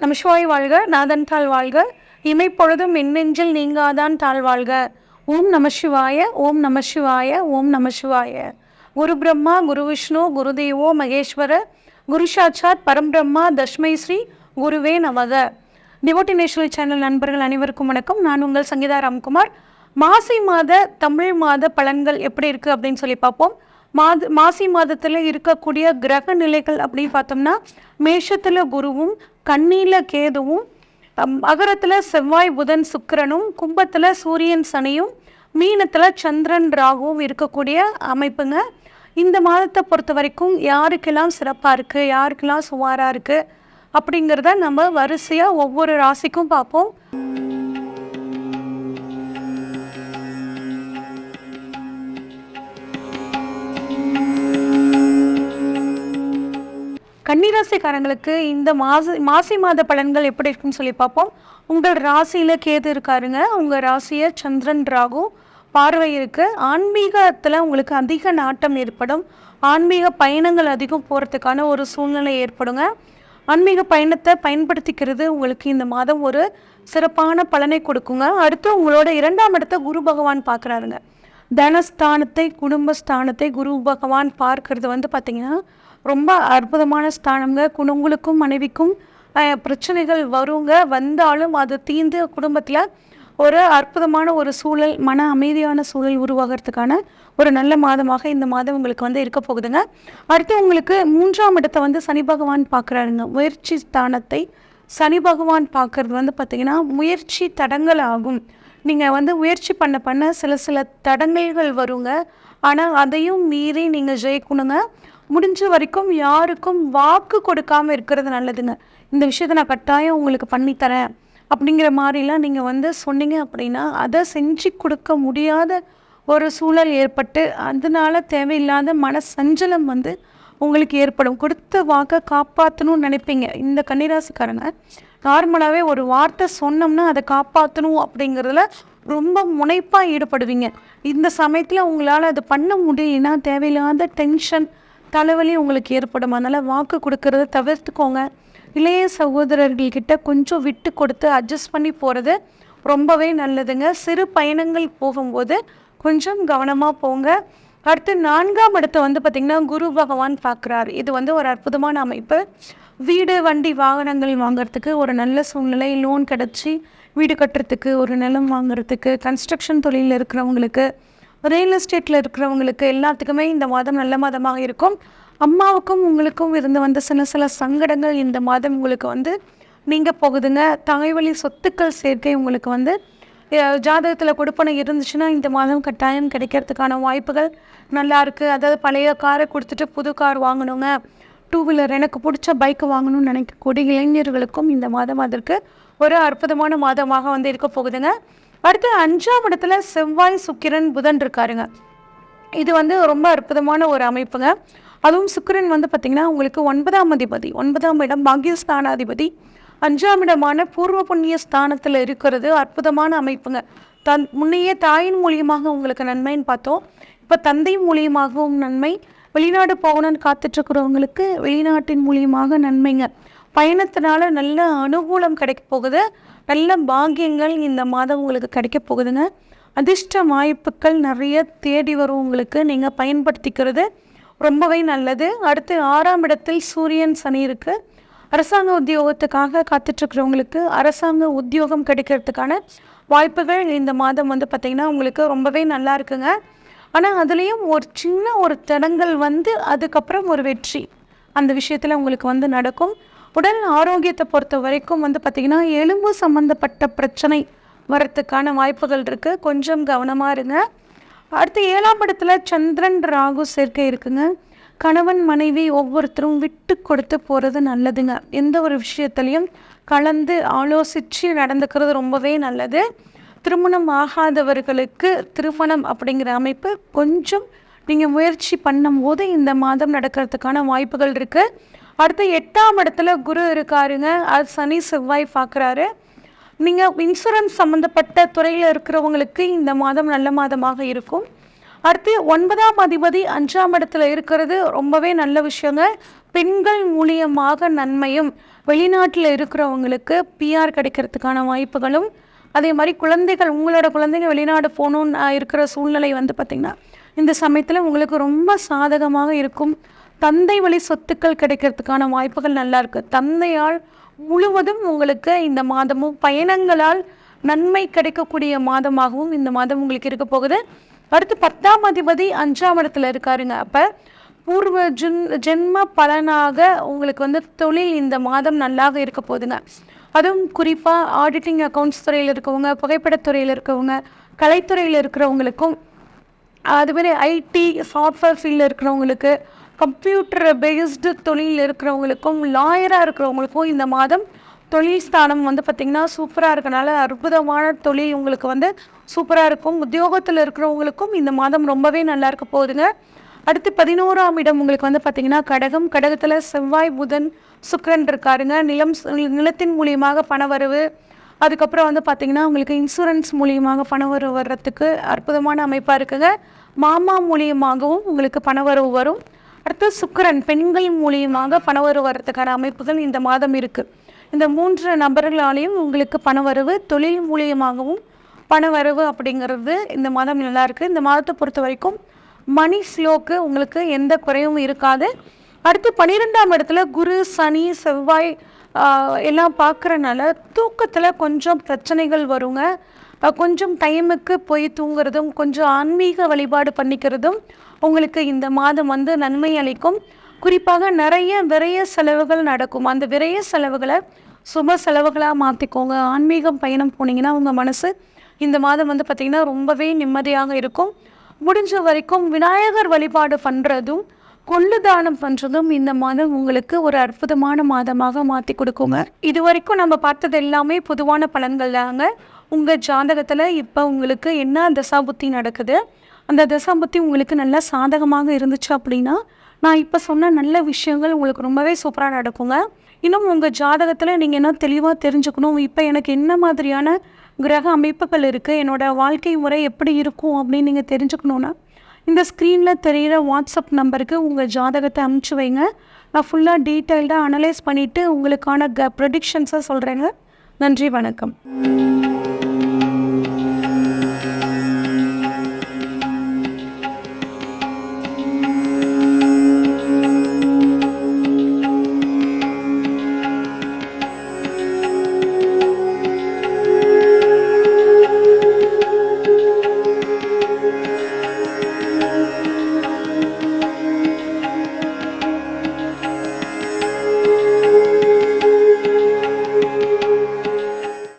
நம்ம சிவாய் வாழ்க நாதன் தாழ் வாழ்க. இமைப்பொழுதும் மின்னெஞ்சில் நீங்காதான் தாழ் வாழ்க. ஓம் நம சிவாய ஓம் நம சிவாய ஓம் நம சிவாய குரு பிரம்மா குரு விஷ்ணு குரு தேவோ மகேஸ்வர. குரு சாட்சாத் பரம்பிரம்மா தஷ்மை ஸ்ரீ குருவே நமக. டிவோட்டி நேஷனல் சேனல் நண்பர்கள் அனைவருக்கும் வணக்கம். நான் உங்கள் சங்கீதா ராம்குமார். மாசி மாத தமிழ் மாத பலன்கள் எப்படி இருக்குது அப்படின்னு சொல்லி பார்ப்போம். மாத மாசி மாதத்தில் இருக்கக்கூடிய கிரக நிலைகள் அப்படின்னு பார்த்தோம்னா மேஷத்தில் குருவும் கண்ணியில் கேதுவும் மகரத்தில் செவ்வாய் புதன் சுக்கிரனும் கும்பத்தில் சூரியன் சனியும் மீனத்தில் சந்திரன் ராகுவும் இருக்கக்கூடிய அமைப்புங்க. இந்த மாதத்தை பொறுத்த வரைக்கும் யாருக்கெல்லாம் சிறப்பாக இருக்குது யாருக்கெல்லாம் சுமாராக இருக்குது அப்படிங்கிறத நம்ம வரிசையாக ஒவ்வொரு ராசிக்கும் பார்ப்போம். கன்னிராசிக்காரங்களுக்கு இந்த மாசி மாசி மாத பலன்கள் எப்படி இருக்குன்னு சொல்லி பார்ப்போம். உங்கள் ராசியில் கேது இருக்காருங்க. உங்கள் ராசியை சந்திரன் ராகு பார்வை இருக்குது ஆன்மீகத்தில் உங்களுக்கு அதிக நாட்டம் ஏற்படும். ஆன்மீக பயணங்கள் அதிகம் போகிறதுக்கான ஒரு சூழ்நிலை ஏற்படுங்க. ஆன்மீக பயணத்தை பயன்படுத்திக்கிறது உங்களுக்கு இந்த மாதம் ஒரு சிறப்பான பலனை கொடுக்குங்க. அடுத்து உங்களோட இரண்டாம் இடத்தை குரு பகவான் பார்க்குறாருங்க. தனஸ்தானத்தை குடும்பஸ்தானத்தை குரு பகவான் பார்க்கறது வந்து பார்த்திங்கன்னா ரொம்ப அற்புதமான ஸ்தானங்க. குண- உங்களுக்கும் மனைவிக்கும் பிரச்சனைகள் வருங்க. வந்தாலும் அது தீர்ந்து குடும்பத்தில் ஒரு அற்புதமான ஒரு சூழல் மன அமைதியான சூழல் உருவாகிறதுக்கான ஒரு நல்ல மாதமாக இந்த மாதம் உங்களுக்கு வந்து இருக்க போகுதுங்க. அடுத்து உங்களுக்கு மூன்றாம் இடத்தை வந்து சனி பகவான் பார்க்குறாருங்க. முயற்சி ஸ்தானத்தை சனி பகவான் பார்க்கறது வந்து பார்த்திங்கன்னா முயற்சி தடங்கள் ஆகும். நீங்கள் வந்து முயற்சி பண்ண பண்ண சில சில தடங்கல்கள் வருங்க. ஆனால் அதையும் மீறி நீங்கள் ஜெயிக்கணுங்க. முடிஞ்ச வரைக்கும் யாருக்கும் வாக்கு கொடுக்காம இருக்கிறது நல்லதுங்க. இந்த விஷயத்தை நான் கட்டாயம் உங்களுக்கு பண்ணித்தரேன் அப்படிங்கிற மாதிரிலாம் நீங்கள் வந்து சொன்னீங்க அப்படின்னா அதை செஞ்சு கொடுக்க முடியாத ஒரு சூழல் ஏற்பட்டு அதனால தேவையில்லாத மன சஞ்சலம் வந்து உங்களுக்கு ஏற்படும். கொடுத்த வாக்கை காப்பாற்றணும்னு நினைப்பீங்க. இந்த கன்னிராசிக்காரனை நார்மலாகவே ஒரு வார்த்தை சொன்னோம்னா அதை காப்பாற்றணும் அப்படிங்கிறதுல ரொம்ப முனைப்பாக ஈடுபடுவீங்க. இந்த சமயத்தில் உங்களால் அது பண்ண முடியலன்னா தேவையில்லாத டென்ஷன் தலைவலி உங்களுக்கு ஏற்படும். அதனால் வாக்கு கொடுக்கறத தவிர்த்துக்கோங்க. இளைய சகோதரர்கள்கிட்ட கொஞ்சம் விட்டு கொடுத்து அட்ஜஸ்ட் பண்ணி போகிறது ரொம்பவே நல்லதுங்க. சிறு பயணங்கள் போகும்போது கொஞ்சம் கவனமாக போங்க. அடுத்து நான்காம் இடத்த வந்து பார்த்திங்கன்னா குரு பகவான் பார்க்குறாரு. இது வந்து ஒரு அற்புதமான அமைப்பு. வீடு வண்டி வாகனங்கள் வாங்குறதுக்கு ஒரு நல்ல சூழ்நிலை. லோன் கிடச்சி வீடு கட்டுறதுக்கு ஒரு நிலம் வாங்குறதுக்கு கன்ஸ்ட்ரக்ஷன் தொழிலில் இருக்கிறவங்களுக்கு ரியல் எஸ்டேட்டில் இருக்கிறவங்களுக்கு எல்லாத்துக்குமே இந்த மாதம் நல்ல மாதமாக இருக்கும். அம்மாவுக்கும் உங்களுக்கும் இருந்து வந்த சில சில சங்கடங்கள் இந்த மாதம் உங்களுக்கு வந்து நீங்கள் போகுதுங்க. தாய்வழி சொத்துக்கள் சேர்க்கை உங்களுக்கு வந்து ஜாதகத்தில் கொடுப்பனை இருந்துச்சுன்னா இந்த மாதம் கட்டாயம் கிடைக்கிறதுக்கான வாய்ப்புகள் நல்லா இருக்குது அதாவது பழைய காரை கொடுத்துட்டு புது கார் வாங்கணுங்க. டூ வீலர் எனக்கு பிடிச்ச பைக் வாங்கணும்னு நினைக்கக்கூடிய இளைஞர்களுக்கும் இந்த மாதம் அதற்கு ஒரு அற்புதமான மாதமாக வந்து இருக்க போகுதுங்க. அடுத்து அஞ்சாம் இடத்துல செவ்வாய் சுக்கிரன் புதன் இருக்காருங்க. இது வந்து ரொம்ப அற்புதமான ஒரு அமைப்புங்க. அதுவும் சுக்கிரன் வந்து பார்த்திங்கன்னா உங்களுக்கு ஒன்பதாம் அதிபதி ஒன்பதாம் இடம் பாக்யஸ்தானாதிபதி. அஞ்சாம் இடமான பூர்வ புண்ணிய ஸ்தானத்தில் இருக்கிறது அற்புதமான அமைப்புங்க. தன் முன்னையே தாயின் மூலியமாக உங்களுக்கு நன்மைன்னு பார்த்தோம். இப்போ தந்தை மூலியமாகவும் நன்மை வெளிநாடு போகணும்னு காத்துட்ருக்கிறவங்களுக்கு வெளிநாட்டின் மூலியமாக நன்மைங்க. பயணத்தினால நல்ல அனுகூலம் கிடைக்க போகுது. நல்ல பாக்கியங்கள் இந்த மாதம் உங்களுக்கு கிடைக்க போகுதுங்க. அதிர்ஷ்ட வாய்ப்புகள் நிறைய தேடி வரும் உங்களுக்கு. நீங்கள் பயன்படுத்திக்கிறது ரொம்பவே நல்லது. அடுத்து ஆறாம் இடத்தில் சூரியன் சனி இருக்குது அரசாங்க உத்தியோகத்துக்காக காத்துட்ருக்கிறவங்களுக்கு அரசாங்க உத்தியோகம் கிடைக்கிறதுக்கான வாய்ப்புகள் இந்த மாதம் வந்து பார்த்திங்கன்னா உங்களுக்கு ரொம்பவே நல்லா இருக்குங்க. ஆனால் அதுலேயும் ஒரு சின்ன ஒரு தடங்கள் வந்து அதுக்கப்புறம் ஒரு வெற்றி அந்த விஷயத்தில் உங்களுக்கு வந்து நடக்கும். உடல் ஆரோக்கியத்தை பொறுத்த வரைக்கும் வந்து பார்த்திங்கன்னா எலும்பு சம்மந்தப்பட்ட பிரச்சனை வரத்துக்கான வாய்ப்புகள் இருக்குது கொஞ்சம் கவனமாக இருங்க. அடுத்து ஏழாம் இடத்துல சந்திரன் ராகு சேர்க்கை இருக்குங்க. கணவன் மனைவி ஒவ்வொருத்தரும் விட்டு கொடுத்து போகிறது நல்லதுங்க. எந்த ஒரு விஷயத்துலையும் கலந்து ஆலோசித்து நடந்துக்கிறது ரொம்பவே நல்லது. திருமணம் ஆகாதவர்களுக்கு திருமணம் அப்படிங்கிற அமைப்பு கொஞ்சம் நீங்கள் முயற்சி பண்ணும்போது இந்த மாதம் நடக்கிறதுக்கான வாய்ப்புகள் இருக்குது அடுத்து எட்டாம் இடத்துல குரு இருக்காருங்க. அது சனி செவ்வாய் பார்க்குறாரு நீங்கள் இன்சூரன்ஸ் சம்மந்தப்பட்ட துறையில் இருக்கிறவங்களுக்கு இந்த மாதம் நல்ல மாதமாக இருக்கும். அடுத்து ஒன்பதாம் அதிபதி அஞ்சாம் இடத்துல இருக்கிறது ரொம்பவே நல்ல விஷயங்க. பெண்கள் மூலியமாக நன்மையும் வெளிநாட்டில் இருக்கிறவங்களுக்கு பிஆர் கிடைக்கிறதுக்கான வாய்ப்புகளும் அதே மாதிரி குழந்தைகள் உங்களோட குழந்தைங்க வெளிநாடு போகணுன்னு இருக்கிற சூழ்நிலை வந்து பார்த்திங்கன்னா இந்த சமயத்தில் உங்களுக்கு ரொம்ப சாதகமாக இருக்கும். தந்தை வழி சொத்துக்கள் கிடைக்கிறதுக்கான வாய்ப்புகள் நல்லா இருக்கு. தந்தையால் முழுவதும் உங்களுக்கு இந்த மாதமும் பயணங்களால் நன்மை கிடைக்கக்கூடிய மாதமாகவும் இந்த மாதம் உங்களுக்கு இருக்க போகுது. அடுத்து பத்தாம் அதிபதி அஞ்சாம் இடத்துல இருக்காருங்க. அப்போ பூர்வ ஜென் ஜென்ம பலனாக உங்களுக்கு வந்து தொழில் இந்த மாதம் நல்லாக இருக்க போகுதுங்க. அதுவும் குறிப்பாக ஆடிட்டிங் அக்கௌண்ட்ஸ் துறையில் இருக்கவங்க புகைப்படத்துறையில் இருக்கவங்க கலைத்துறையில் இருக்கிறவங்களுக்கும் அதுமாரி ஐடி சாஃப்ட்வேர் ஃபீல்டில் இருக்கிறவங்களுக்கு கம்ப்யூட்டர் பேஸ்டு தொழில் இருக்கிறவங்களுக்கும் லாயராக இருக்கிறவங்களுக்கும் இந்த மாதம் தொழில் ஸ்தானம் வந்து பார்த்திங்கன்னா சூப்பராக இருக்கனால அற்புதமான தொழில் உங்களுக்கு வந்து சூப்பராக இருக்கும். உத்தியோகத்தில் இருக்கிறவங்களுக்கும் இந்த மாதம் ரொம்பவே நல்லா இருக்க போகுதுங்க. அடுத்து பதினோராம் இடம் உங்களுக்கு வந்து பார்த்திங்கன்னா கடகம். கடகத்தில் செவ்வாய் புதன் சுக்கரன் இருக்காருங்க. நிலம் நிலத்தின் மூலியமாக பணவரவு அதுக்கப்புறம் வந்து பார்த்திங்கன்னா உங்களுக்கு இன்சூரன்ஸ் மூலியமாக பணவரவு வர்றதுக்கு அற்புதமான அமைப்பாக இருக்குங்க. மாமா மூலியமாகவும் உங்களுக்கு பணவரவு வரும். அடுத்து சுக்கரன் பெண்கள் மூலியமாக பணவரவு வரத்துக்கான அமைப்புகள் இந்த மாதம் இருக்குது இந்த மூன்று நபர்களாலேயும் உங்களுக்கு பணவரவு தொழில் மூலியமாகவும் பணவரவு அப்படிங்கிறது இந்த மாதம் நல்லா இருக்குது இந்த மாதத்தை பொறுத்த வரைக்கும் மணி ஸ்லோக்கு உங்களுக்கு எந்த குறையும் இருக்காது. அடுத்து பன்னிரெண்டாம் இடத்துல குரு சனி செவ்வாய் எல்லாம் பார்க்குறனால தூக்கத்தில் கொஞ்சம் பிரச்சனைகள் வருங்க. கொஞ்சம் டைமுக்கு போய் தூங்குறதும் கொஞ்சம் ஆன்மீக வழிபாடு பண்ணிக்கிறதும் உங்களுக்கு இந்த மாதம் வந்து நன்மை அளிக்கும். குறிப்பாக நிறைய விரைய செலவுகள் நடக்கும். அந்த விரைய செலவுகளை சுப செலவுகளாக மாற்றிக்கோங்க ஆன்மீகம் பயணம் போனீங்கன்னா உங்கள் மனசு இந்த மாதம் வந்து பார்த்திங்கன்னா ரொம்பவே நிம்மதியாக இருக்கும். முடிஞ்ச வரைக்கும் விநாயகர் வழிபாடு பண்ணுறதும் கொள்ளு தானம் பண்ணுறதும் இந்த மாதம் உங்களுக்கு ஒரு அற்புதமான மாதமாக மாற்றி கொடுக்குங்க. இது வரைக்கும் நம்ம பார்த்தது எல்லாமே பொதுவான பலன்கள் தாங்க. உங்கள் ஜாதகத்தில் இப்போ உங்களுக்கு என்ன தசாபுத்தி நடக்குது? அந்த தசாபுத்தி உங்களுக்கு நல்லா சாதகமாக இருந்துச்சு அப்படின்னா நான் இப்போ சொன்ன நல்ல விஷயங்கள் உங்களுக்கு ரொம்பவே சூப்பராக நடக்குங்க. இன்னும் உங்கள் ஜாதகத்தில் நீங்கள் என்ன தெளிவாக தெரிஞ்சுக்கணும்? இப்போ எனக்கு என்ன மாதிரியான கிரக அமைப்புகள் இருக்குது என்னோடய வாழ்க்கை முறை எப்படி இருக்கும் அப்படின்னு நீங்கள் தெரிஞ்சுக்கணுன்னா இந்த ஸ்க்ரீனில் தெரிகிற வாட்ஸ்அப் நம்பருக்கு உங்கள் ஜாதகத்தை அனுப்பிச்சி வைங்க. நான் ஃபுல்லாக டீட்டெயில்டாக அனலைஸ் பண்ணிவிட்டு உங்களுக்கான க ப்ரொடிக்ஷன்ஸை சொல்கிறேங்க நன்றி வணக்கம்.